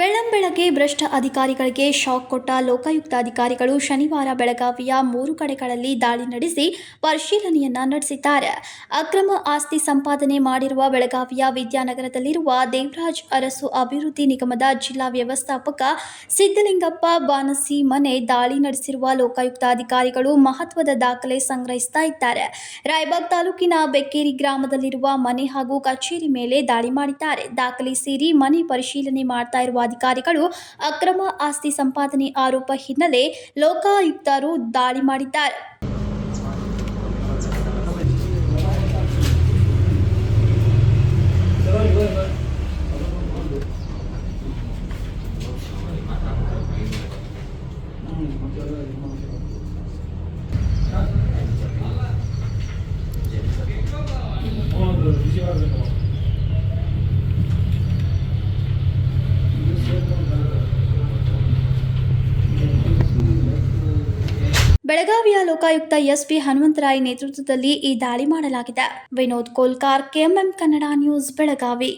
ಬೆಳ್ಳಂಬೆಳಗ್ಗೆ ಭ್ರಷ್ಟ ಅಧಿಕಾರಿಗಳಿಗೆ ಶಾಕ್ ಕೊಟ್ಟ ಲೋಕಾಯುಕ್ತ ಅಧಿಕಾರಿಗಳು ಶನಿವಾರ ಬೆಳಗಾವಿಯ ಮೂರು ಕಡೆಗಳಲ್ಲಿ ದಾಳಿ ನಡೆಸಿ ಪರಿಶೀಲನೆಯನ್ನ ನಡೆಸಿದ್ದಾರೆ. ಅಕ್ರಮ ಆಸ್ತಿ ಸಂಪಾದನೆ ಮಾಡಿರುವ ಬೆಳಗಾವಿಯ ವಿದ್ಯಾನಗರದಲ್ಲಿರುವ ದೇವರಾಜ್ ಅರಸು ಅಭಿವೃದ್ಧಿ ನಿಗಮದ ಜಿಲ್ಲಾ ವ್ಯವಸ್ಥಾಪಕ ಸಿದ್ದಲಿಂಗಪ್ಪ ಬಾನಸಿ ಮನೆ ದಾಳಿ ನಡೆಸಿರುವ ಲೋಕಾಯುಕ್ತ ಅಧಿಕಾರಿಗಳು ಮಹತ್ವದ ದಾಖಲೆ ಸಂಗ್ರಹಿಸ್ತಾ ಇದ್ದಾರೆ. ರಾಯಬಾಗ್ ತಾಲೂಕಿನ ಬೆಕ್ಕೇರಿ ಗ್ರಾಮದಲ್ಲಿರುವ ಮನೆ ಹಾಗೂ ಕಚೇರಿ ಮೇಲೆ ದಾಳಿ ಮಾಡಿದ್ದಾರೆ. ದಾಖಲೆ ಸೇರಿ ಮನೆ ಪರಿಶೀಲನೆ ಮಾಡ್ತಾ ಇರುವ ಅಧಿಕಾರಿಗಳು ಅಕ್ರಮ ಆಸ್ತಿ ಸಂಪಾದನೆ ಆರೋಪ ಹಿನ್ನೆಲೆ ಲೋಕಾಯುಕ್ತರು ದಾಳಿ ಮಾಡಿದ್ದಾರೆ. ಬೆಳಗಾವಿಯ ಲೋಕಾಯುಕ್ತ ಎಸ್ಪಿ ಹನುಮಂತರಾಯ್ ನೇತೃತ್ವದಲ್ಲಿ ಈ ದಾಳಿ ಮಾಡಲಾಗಿದೆ. Vinod Kolkar KMM Kannada news Belagavi.